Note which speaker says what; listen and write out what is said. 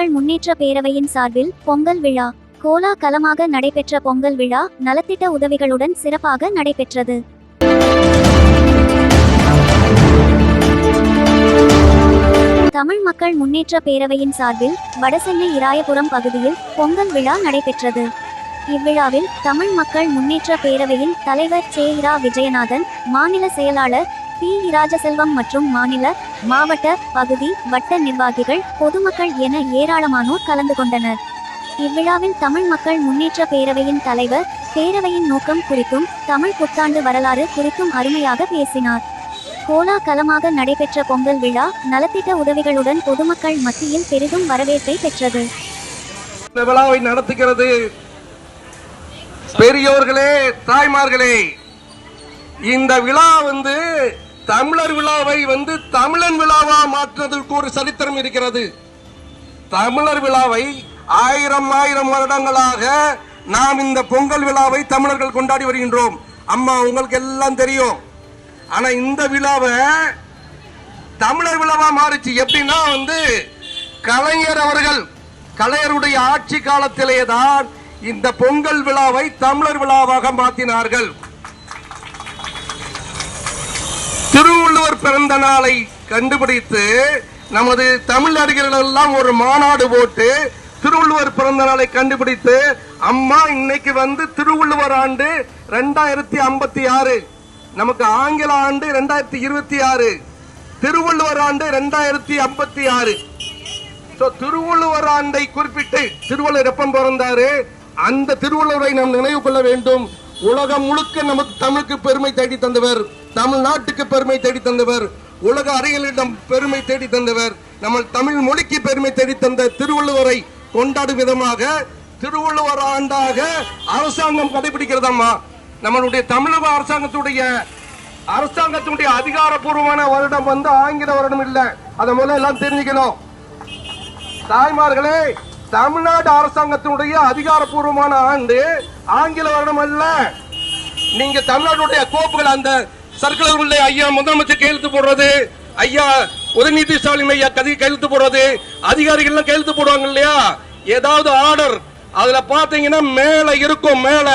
Speaker 1: மக்கள் முன்னேற்ற பேரவையின் சார்பில் பொங்கல் விழா. கோலாகலமாக நடைபெற்ற பொங்கல் விழா நலத்திட்ட உதவிகளுடன் சிறப்பாக நடைபெற்றது. தமிழ் மக்கள் முன்னேற்ற பேரவையின் சார்பில் வடசென்னை இராயபுரம் பகுதியில் பொங்கல் விழா நடைபெற்றது. இவ்விழாவில் தமிழ் மக்கள் முன்னேற்ற பேரவையின் தலைவர் சே. இரா. விஜயநாதன் மாநில செயலாளர் பி. இராஜசெல்வம் மற்றும் மாநில மாவட்ட பகுதி வட்ட நிர்வாகிகள் பொதுமக்கள் என ஏராளமானோர் கலந்து கொண்டனர். இவ்விழாவில் தமிழ் மக்கள் முன்னேற்ற பேரவையின் தலைவர் பேரவையின் நோக்கம் குறித்தும் தமிழ் புத்தாண்டு வரலாறு குறித்தும் அருமையாக பேசினார். கோலாகலமாக நடைபெற்ற பொங்கல் விழா நலத்திட்ட உதவிகளுடன் பொதுமக்கள் மத்தியில் பெரிதும் வரவேற்பை பெற்றது.
Speaker 2: விழாவை நடத்துகிறது பெரியோர்களே தாய்மார்களே இந்த விழா வந்து தமிழர் விழாவை வந்து தமிழன் விழாவா மாற்றுவதற்கு ஒரு சரித்திரம் இருக்கிறது. தமிழர் விழாவை ஆயிரம் ஆயிரம் வருடங்களாக நாம் இந்த பொங்கல் விழாவை தமிழர்கள் கொண்டாடி வருகின்றோம். அம்மா உங்களுக்கு எல்லாம் தெரியும். ஆனா இந்த விழாவை தமிழர் விழாவா மாறிச்சு. எப்படின்னா வந்து கலைஞர் அவர்கள் கலைஞருடைய ஆட்சி காலத்திலேயே தான் இந்த பொங்கல் விழாவை தமிழர் விழாவாக மாற்றினார்கள் திருவள்ளுவர் பிறந்த நாளை கண்டுபிடித்து நமது தமிழ் எல்லாம் ஒரு மாநாடு போட்டு திருவள்ளுவர் பிறந்த நாளை கண்டுபிடித்து அம்மா இன்னைக்கு வந்து திருவள்ளுவர் ஆண்டு ரெண்டாயிரத்தி ஐம்பத்தி ஆறு. நமக்கு ஆங்கில ஆண்டு ரெண்டாயிரத்தி இருபத்தி ஆறு. திருவள்ளுவர் ஆண்டு ரெண்டாயிரத்தி ஐம்பத்தி ஆறு. திருவள்ளுவர் ஆண்டை குறிப்பிட்டு திருவள்ளுவர் எப்பம் பிறந்தாரு? அந்த திருவள்ளுவரை நாம் நினைவு கொள்ள வேண்டும். உலகம் முழுக்க நமக்கு தமிழுக்கு பெருமை தேடி தந்தவர் தமிழ்நாட்டுக்கு பெருமை தேடி தந்தவர் உலக அறிஞர்களிடம் பெருமை தேடி தந்தவர் நம்ம தமிழ் மொழிக்கு பெருமை தேடி தந்த திருவள்ளுவரை கொண்டாடும் விதமாக திருவள்ளுவர் ஆண்டாக அரசாங்கம் கடைபிடிக்கிறதம்மா. நம்மளுடைய தமிழக அரசாங்கத்துடைய அரசாங்கத்தினுடைய அதிகாரப்பூர்வமான வருடம் வந்து ஆங்கில வருடம் இல்ல. அதை முதல்ல எல்லாம் தெரிஞ்சுக்கணும். தாய்மார்களே தமிழ்நாடு அரசாங்கத்தினுடைய அதிகாரப்பூர்வமான ஆண்டு ஆங்கில வருடம் அல்ல. நீங்க தமிழ்நாட்டுடைய கோப்புகள் அந்த சர்க்குலர் உள்ள ஐயா முதலமைச்சர் கையெழுத்து போடுறது ஐயா உதயநிதி ஸ்டாலின் ஐயா கதி கையெழுத்து போடுறது அதிகாரிகள் எல்லாம் கையெழுத்து போடுவாங்க இல்லையா? ஏதாவது ஆர்டர் அதுல பாத்தீங்கன்னா மேல இருக்கும் மேல.